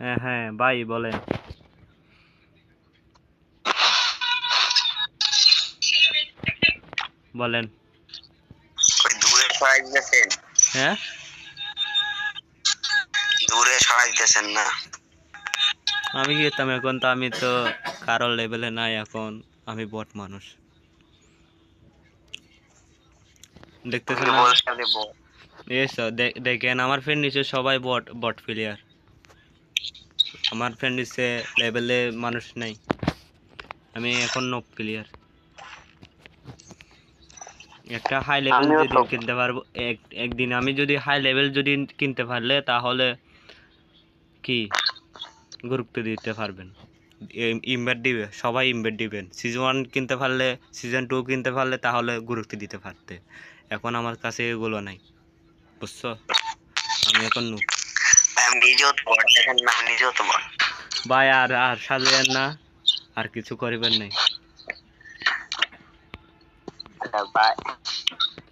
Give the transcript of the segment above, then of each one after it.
হ্যাঁ হ্যাঁ ভাই বলেন। বলেন। দূরে সরাই দিতেছেন হ্যাঁ? দূরে সরাই দিতেছেন না? আমি কি এখন? তো আমি তো কারোর লেভেলে নাই এখন। আমি বট মানুষ। দেখতেছেন দেখেন আমার ফ্রেন্ড নিচে সবাই বট বট প্লেয়ার আমার ফ্রেন্ড নিচে লেভেলে মানুষ নাই। আমি এখন নো ক্লিয়ার একটা হাই লেভেল যদি কিনতে পারব এক একদিন আমি যদি হাই লেভেল যদি কিনতে পারলে তাহলে কি? গুরুত্ব দিতে পারবেন। ইনভার্ট দিবে সবাই ইনভার্ট দিবেন। সিজন ওয়ান কিনতে পারলে সিজন টু কিনতে পারলে তাহলে গুরুত্ব দিতে পারতে। এখন আমার কাছে এগুলো নাই। বুঝছ? আমি এখন নুব আমি নিজেও তো বট দেখেন না আমি নিজেও তো বট ভাই আর আর না আর কিছু করিবেন নাই।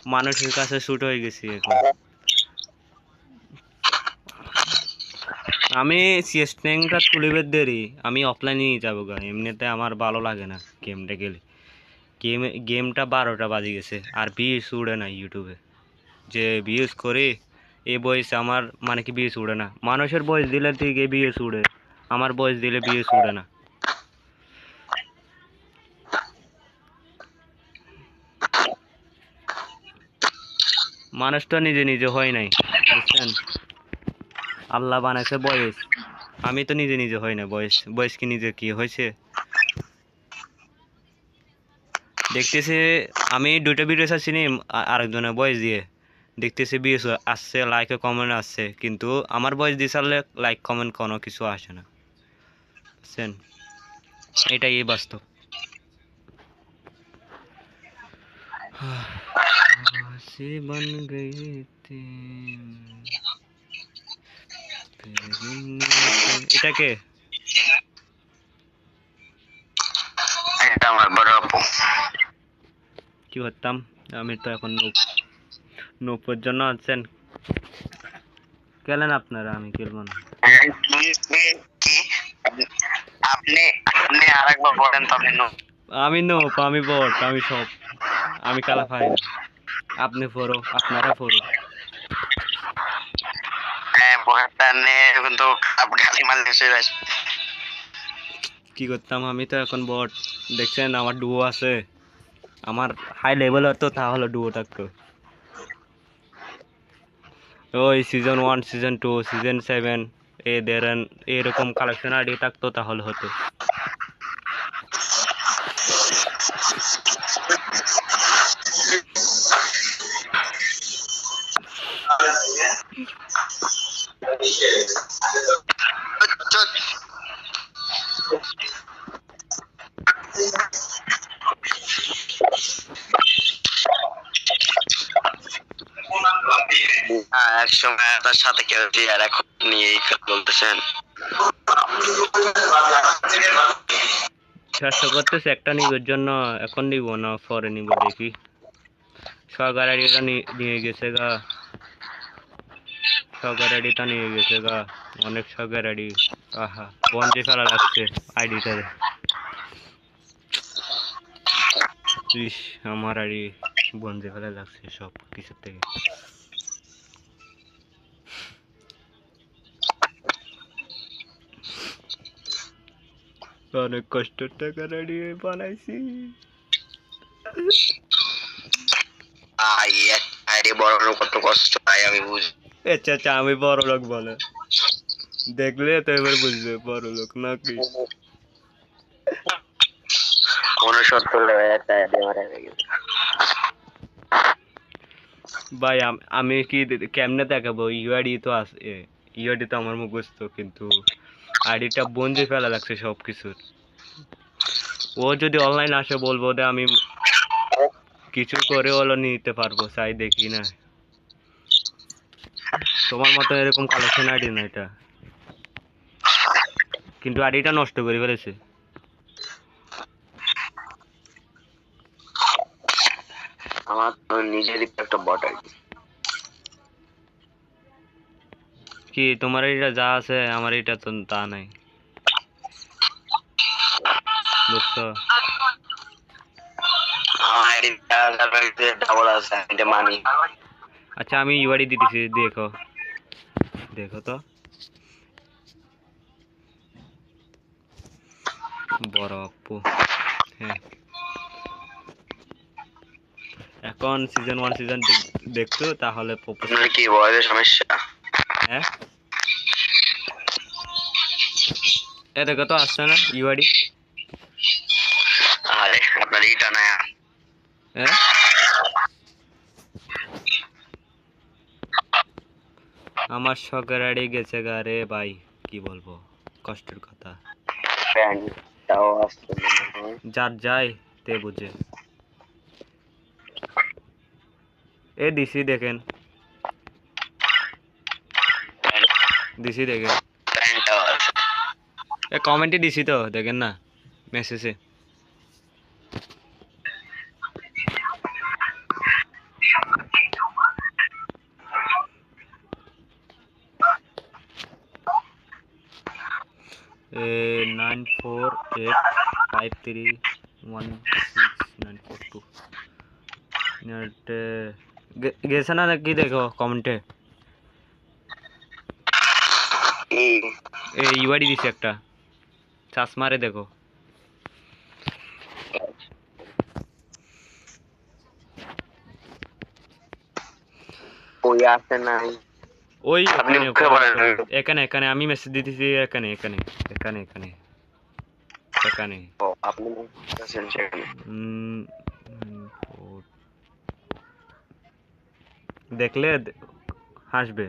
মানুষের কাছে শুট হয়ে গেছি এখন। আমি সিএসটেংটা তুলিবের দেরি আমি অফলাইনেই যাব গা এমনিতে আমার ভালো লাগে না গেমটা গেলে গেম গেমটা বারোটা বাজে গেছে আর ভিউস উড়ে না ইউটিউবে যে ভিউস করি এই বয়সে আমার মানে কি বিয়ে উড়ে না। মানুষের বয়স দিলে ঠিক এই বিয়ে উড়ে আমার বয়স দিলে বিয়ে উড়ে না। মানুষ তো নিজে নিজে হয় নাই, বুঝছেন? আল্লাহ বানাইছে বয়স। আমি তো নিজে নিজে হই না বয়স। বয়স কি নিজে কি হয়েছে? দেখতেছি, আমি দুইটা ভিডিও চাচ্ছি নি আরেকজনের বয়স দিয়ে। দেখতেছি ভিউস আসছে লাইক কমেন্ট আসছে কিন্তু আমার বয়স দিয়ে লাইক কমেন্ট কোনো কিছু আসে না। বুঝছেন? এটাই বাস্তব। বন এটাকে কি করতাম? আমি তো এখন নুপের জন্য আছেন খেলেন আপনারা আমি খেলব না কি কি- কি আপনি আপনি আরেকবার বলেন তো আপনি আমি নোপ আমি বট আমি সব। আমি কালা না আপনি ফোরো আপনারা ফোরো। হ্যাঁ কি করতাম আমি তো এখন বট। দেখছেন আমার ডুয়ো আছে। আমার হাই লেভেল হতো তাহলে ডুয়ো থাকতো। ওই season one season two season seven এ এদের এরকম কালেকশন আইডি থাকতো তাহলে হতো। হ্যাঁ, এক সময় নিয়ে বলতেছেন। একটা নিবের জন্য এখন নিব না পরে নিব দেখি। সরকার আইডিটা নিয়ে গেছে গা। সরকার আইডিটা নিয়ে গেছে গা। অনেক সরকার আইডি। আহা বন্ধে ফেলা লাগছে আইডিটারে। আমার আইডি বন্ধে ফেলা লাগছে সব কিছুর থেকে। অনেক কষ্টের টাকার আইডি বানাইছি আরে বড় লোক কত কষ্ট ভাই আমি বুঝি আচ্ছা আচ্ছা আমি বড় লোক বলে। দেখলে তো এবার বুঝবে বড় লোক নাকি। উনসত্তর ভাই আমি কি কেমনে দেখাবো? ইউআইডি তো আছে ইউআইডি তো আমার মুখস্থ কিন্তু আইডিটা বন্ধে ফেলা লাগছে সব কিছুর ও যদি অনলাইন আসে বলব যে আমি কিছু করে হলো নিতে পারব চাই দেখি না। তোমার মতো এরকম কালেকশন আইডি না এটা। কিন্তু আইডিটা নষ্ট করে ফেলেছে। আমার তো নিজেরই একটা বট আইডি কি তোমার এটা যা আছে আমার এটা তো তা নাই। বুঝছ আচ্ছা আমি ইউআইডি দিতেছি দেখো। দেখো তো। বড় আপু হ্যাঁ। এখন সিজন ওয়ান সিজন দেখছ তাহলে কি বয়সের সমস্যা? হ্যাঁ? এ দেখো তো আসছে না ইউআইডি আরে আপনার এইটা না হ্যাঁ আমার শখের আড়ে গেছে গা রে ভাই কি বলব? কষ্টের কথা। যার যায় তে বুঝে। এ দিছি দেখেন। দিছি দেখেন। এ কমেন্টে দিছি তো দেখেন না মেসেজে nine four eight five three one six nine four two গেছে না নাকি দেখো কমেন্টে কি এ ইউআইডি দিছে একটা চাষ মারে দেখো ওই আছে নাই ওই এখানে। এখানে আমি মেসেজ দিতেছি এখানে এখানে এখানে এখানে এখানে। আপনি দেখলে হাসবে।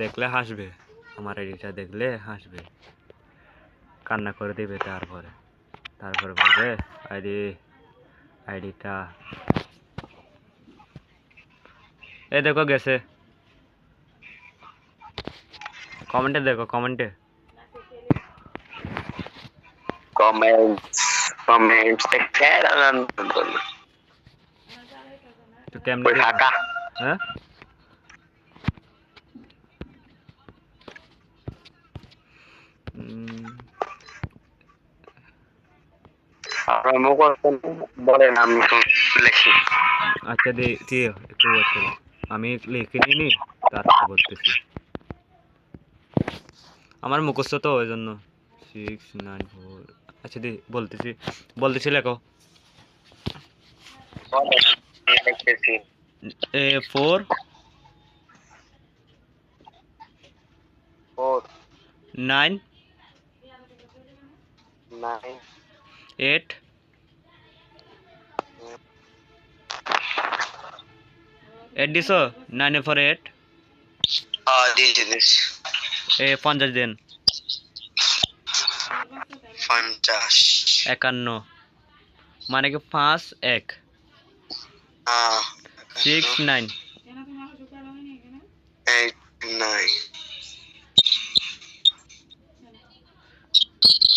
দেখলে হাসবে। আমার আইডিটা দেখলে হাসবে। কান্না করে দিবে তারপরে। তারপরে বলবে আইডি আইডিটা এ দেখো গেছে। কমেন্টে দেখো কমেন্টে কমেন্টস কমেন্টস দেখতে তো কেমনে ঢাকা হ্যাঁ? আমি লিখি। আচ্ছা দিয়ে একটু। আমি লিখে নিনি তারপর বলতেছি। আমার মুখস্থ তো ওই জন্য সিক্স নাইন ফোর আচ্ছা দি বলতেছি বলতেছি লেখো এ four four nine nine eight eight দিছো নাইন ফোর এইট দিয়েছি দিয়েছি পঞ্চাশ দিন। পঞ্চাশ। একান্ন। মানে কি পাঁচ এক। Six nine. Eight nine.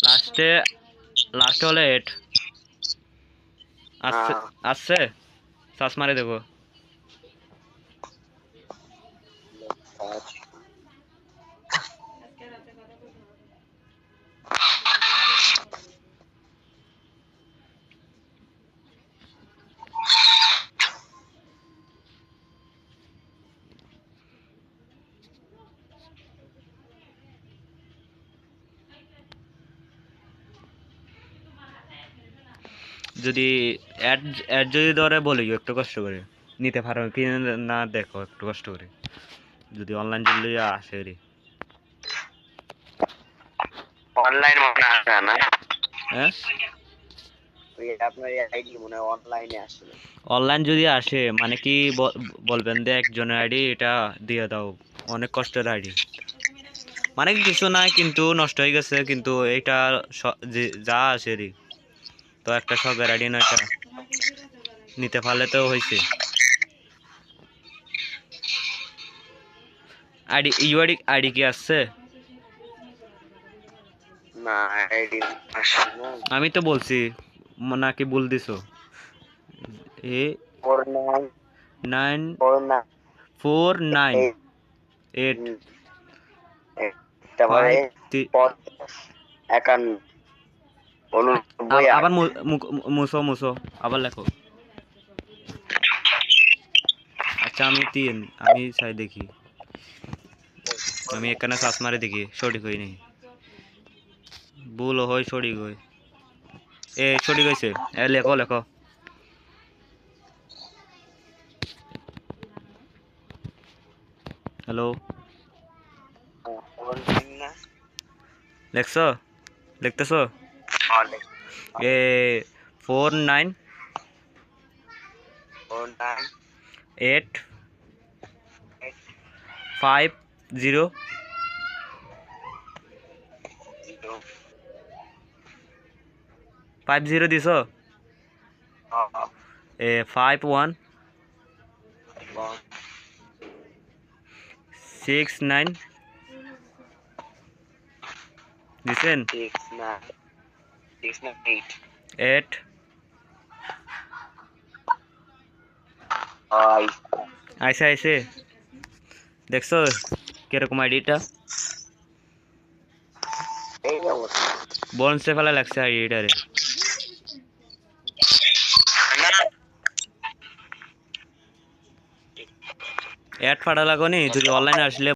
লাস্টে লাস্টে হলো এইট। আসছে হ্যাঁ। আসছে? শ্বাস মারে দেবো পাঁচ যদি অ্যাড অ্যাড যদি ধরে বলি একটু কষ্ট করে নিতে পারো কি না দেখো একটু কষ্ট করে। যদি অনলাইন চললে আসে রে অনলাইন মনে আসে না? হ্যাঁ? অনলাইন যদি আসে মানে কি বলবেন যে একজনের আইডি এটা দিয়ে দাও অনেক কষ্টের আইডি মানে কিছু নাই কিন্তু নষ্ট হয়ে গেছে কিন্তু এটা যা আসে রে তো একটা সব আইডি না এটা নিতে পারলে তো হয়েছে আইডি ইউআইডি আইডি কি আসছে না আইডি আমি তো বলছি নাকি বল দিছো? এ নাইন। Four nine. এইট। একান্ন। আবার মু- মুক- মুছো মুছো আবার লেখো। আচ্ছা আমি তিন আমি চাই দেখি। আমি এখানে সার্চ মারে দেখি সঠিক হই নি ভুল হয় সঠিক হয়। এ সঠিক হয়েছে এ লেখো লেখো। হ্যালো? লেখছো? লিখতেছো? Four nine eight five zero five zero দিছ এ ফাইভ ওয়ান সিক্স নাইন দিছেন six nine eight. এইট আইসে আইসে দেখছ? কীরকম আইডিটা বনসে ফেলা লাগছে আইডিটারে না অ্যাড ফাটা লাগনি? যদি অনলাইনে আসলে